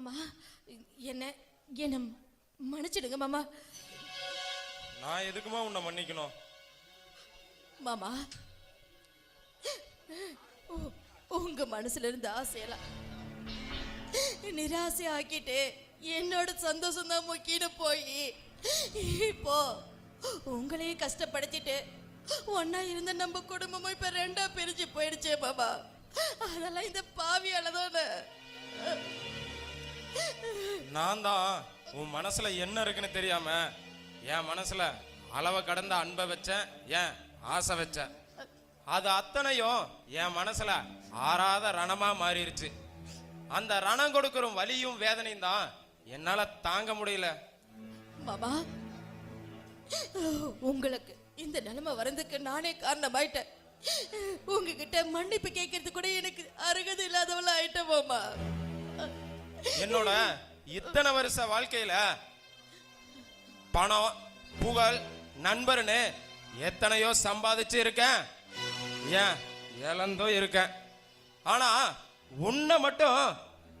மாமா என்ன என்ன மன்னிச்சிடுங்க மாமா. நான் எதுக்குமா உன்னை மன்னிக்கணும்? மாமா உங்க மனசுல இருந்த ஆசையெல்லாம் நிராசை ஆக்கிட்டு என்னோட சந்தோஷம் தான் முக்கின்னு போய் இப்போ உங்களையும் கஷ்டப்படுத்திட்டு ஒன்னா இருந்த நம்ம குடும்பமும் இப்ப ரெண்டா பிரிஞ்சு போயிடுச்சே மாமா. அதெல்லாம் இந்த பாவியால தானே. நான் தான் உன் மனசுல என்ன இருக்குன்னு தெரியாம என் மனசுல அளவை கடந்த அன்பை வச்சேன் ஏன் ஆசை வச்சேன். அது அத்தனையும் என் மனசுல ஆறாத ரணமா மாறிடுச்சு அந்த ரணம் கொடுக்கிற வலியும் வேதனையும் தான் என்னால தாங்க முடியல. மாமா உங்களுக்கு இந்த நிலைமை வரதுக்கு நானே காரணமாயிட்டேன். உங்ககிட்ட மன்னிப்பு கேட்கறது கூட எனக்கு அருகது இல்லாதவள ஆயிட்டேன் மாமா என்னோட இத்தனை வருஷ வாழ்க்கையில பணம் புகழ் நண்பர்னு எத்தனையோ சம்பாதிச்சு இருக்கேன். ஏன்? இழந்தோ இருக்கேன். ஆனா உன்னை மட்டும்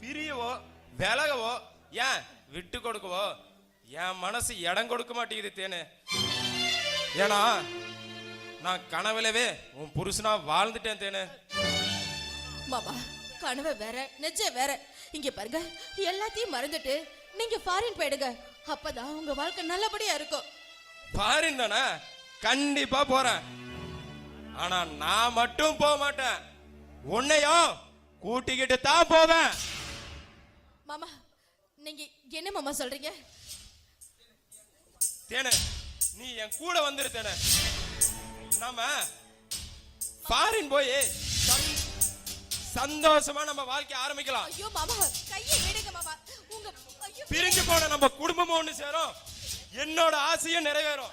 பிரியவோ விலகவோ ஏன் விட்டு கொடுக்கவோ என் மனசு இடம் கொடுக்க மாட்டேங்குது தேனு. ஏன்னா நான் கனவுலவே உன் புருஷனா வாழ்ந்துட்டேன் தேனு. பாபா கனவு வேற நிஜம் வேற. இங்க பாருங்க எல்லாத்தையும் மறந்துட்டு நீங்க ஃபாரின் போயிடுங்க. அப்பதான் உங்க வாழ்க்கை நல்லபடியா இருக்கும். ஃபாரின் தானே? கண்டிப்பா போறேன். ஆனா நான் மட்டும் போக மாட்டேன். உன்னையும் கூட்டிக்கிட்டு தான் போவேன். மாமா நீங்க என்ன மாமா சொல்றீங்க? தேனு நீ என் கூட வந்துரு தேனு. நாம ஃபாரின் போய் சந்தோஷமா நம்ம வாழ்க்கை ஆரம்பிக்கலாம். ஐயோ மாமா கையை விடுங்க மாமா. உங்க ஐயோ. பிரிஞ்சு போன நம்ம குடும்பமும் ஒண்ணு சேரும். என்னோட ஆசையும் நிறைவேறும்.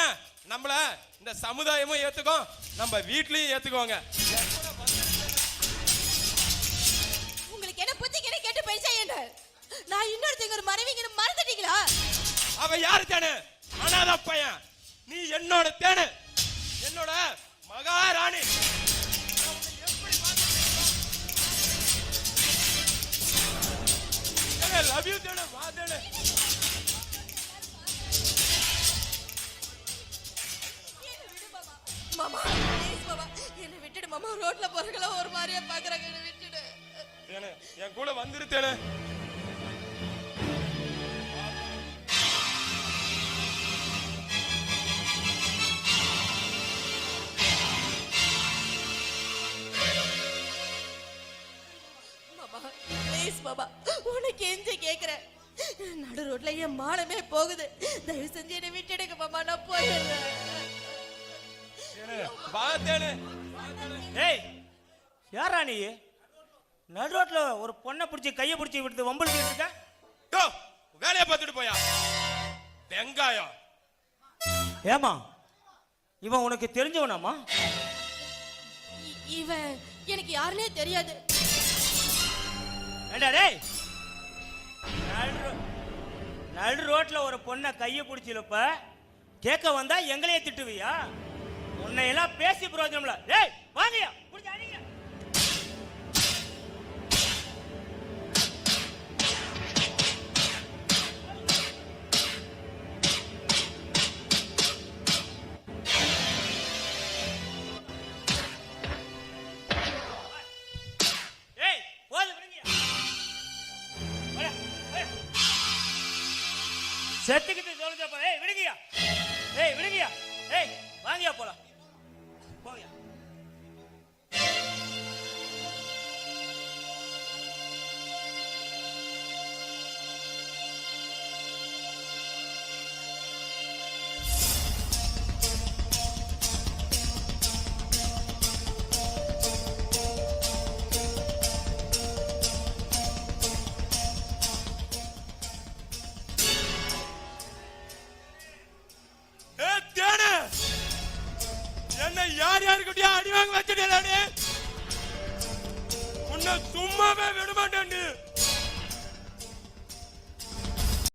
ஏன்? நம்மள இந்த சமுதாயமும் ஏத்துக்கும். நம்ம வீட்லயும் ஏத்துக்குவாங்க. உங்களுக்கு என்ன புத்தி கிட்ட கேட்டு பைசா என்ன? நான் இன்னொருத்தங்க ஒரு மனைவிங்க மறந்துட்டீங்களா? அவ யாரு தேனு? அனாத பையன். நீ என்னோட தேனு. என்னோட மகாராணி. Love you தேனு வா தேனு மாமா ப்ளீஸ் மாமா. என்ன விட்டுடு மாமா. ரோட்ல போறவங்கள ஒரு மாதிரியா பாக்குறாங்க. என்ன விட்டுடு. தேனு என் கூட வந்துரு தேனு மாமா ப்ளீஸ் மாமா உனக்கு எஞ்சி கேக்குறேன். நடு ரோட்ல என் மானமே போகுது. தயவு செஞ்சு என்னை விட்டுடுங்க மாமா நான் போயிடுறேன். ஏய் யாரா நீ? நடு ரோட்ல ஒரு பொண்ணை பிடிச்சி கையை பிடிச்சி விடுத்து வம்பளுக்கு இருக்க? யோ வேலையை பார்த்துட்டு போயா? வெங்காயம். ஏமா இவன் உனக்கு தெரிஞ்சவனாமா இவன் எனக்கு யாருனே தெரியாது. டேய்? நடு ரோ- நடு ரோட்ல ஒரு பொண்ணை கையை பிடிச்சி கேட்க வந்தா எங்களையே திட்டுவியா? உன்னை எல்லாம் பேசி பிரயோஜனம்ல டேய் வாங்கயா பிடிச்சி செத்துக்கிட்டு சொல்லுங்க ஏய் விடுங்கயா ஏய் விடுங்கயா ஏய் வாங்கயா போலாம். என்ன யார் யாருக்கிட்டயா அடி வாங்க வச்சுட்டே உன்னை சும்மாவே விட மாட்டேன்